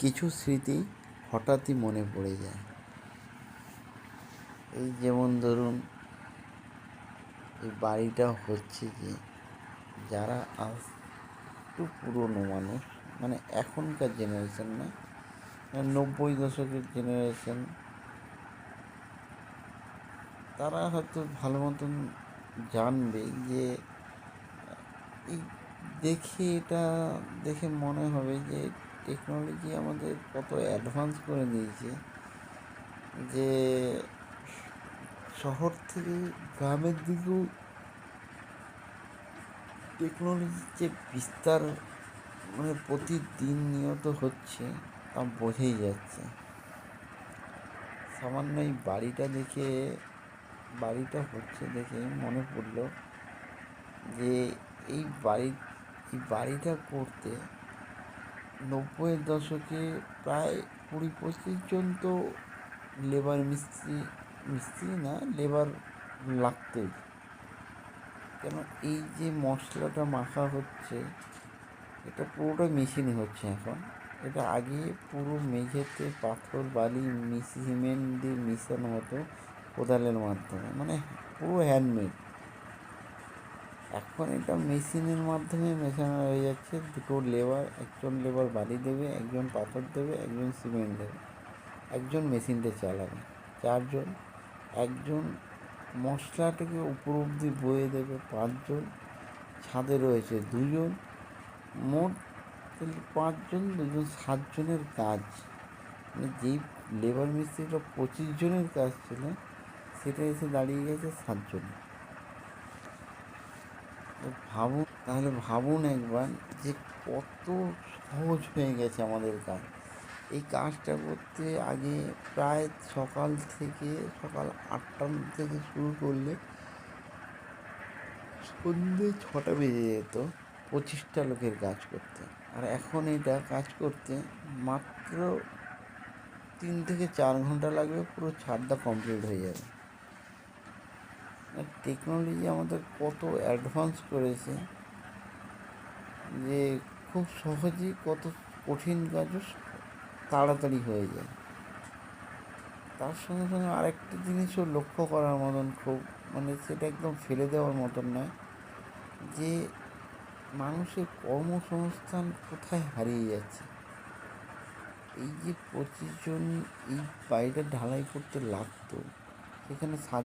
কিছু স্মৃতি হঠাৎই মনে পড়ে যায়। এই যেমন ধরুন, এই বাড়িটা হচ্ছে যে যারা আজ একটু পুরনো মানুষ মানে এখনকার জেনারেশন না মানে নব্বই দশকের জেনারেশন তারা হয়তো ভালো মতন জানবে যে দেখে এটা দেখে মনে হবে যে টেকনোলজি আমাদের কত অ্যাডভান্স করে দিয়েছে যে শহর থেকে গ্রামের দিকেও টেকনোলজির যে বিস্তার মানে প্রতিদিন নিয়ত হচ্ছে তা বোঝেই যাচ্ছে। সামান্য এই বাড়িটা দেখে, বাড়িটা হচ্ছে দেখে মনে পড়ল যে এই বাড়ি, এই বাড়িটা করতে নব্বইয়ের দশকে প্রায় কুড়ি পঁচিশ জন তো লেবার মিস্ত্রি মিস্ত্রি না লেবার লাগতোই। কেন এই যে মশলাটা মাখা হচ্ছে, এটা পুরোটা মেশিনে হচ্ছে এখন। এটা আগে পুরো মেঝেতে পাথর, বালি সিমেন্ট দিয়ে মিশানো হতো কোদালের মাধ্যমে। মানে পুরো হ্যান্ডমেড এখন এটা মেশিনের মাধ্যমে মেশানো হয়ে যাচ্ছে। দুটো লেবার, একজন লেবার বালি দেবে, একজন পাথর দেবে, একজন সিমেন্ট দেবে। একজন মেশিনটা চালাবে। চারজন। একজন মশলাটাকে উপর অবধি বয়ে দেবে পাঁচজন। ছাদে রয়েছে দুজন। মোট পাঁচজন, দুজন সাতজনের কাজ। মানে যেই লেবার মিস্ত্রিটা পঁচিশ জনের কাজ ছিল, সেটা এসে দাঁড়িয়ে গেছে সাতজনে। তো ভাবুন, তাহলে ভাবুন একবার যে কত সহজ হয়ে গেছে আমাদের কাজ। এই কাজটা করতে আগে প্রায় সকাল থেকে সকাল আটটা থেকে শুরু করলে সন্ধ্যে ছটা বেজে যেত, পঁচিশটা লোকের কাজ করতে। আর এখন এটা কাজ করতে মাত্র তিন থেকে চার ঘণ্টা লাগবে, পুরো ছাদটা কমপ্লিট হয়ে যাবে। টেকনোলজি আমাদের কত অ্যাডভান্স করেছে যে খুব সহজেই কত কঠিন কাজও তাড়াতাড়ি হয়ে যায়। তার সঙ্গে সঙ্গে আরেকটা জিনিসও লক্ষ্য করার মতন খুব মানে সেটা একদম ফেলে দেওয়ার মতন নয় যে মানুষের কর্মসংস্থান কোথায় হারিয়ে যাচ্ছে। এই যে পঁচিশ জন এই বাড়িটা ঢালাই করতে লাগতো, সেখানে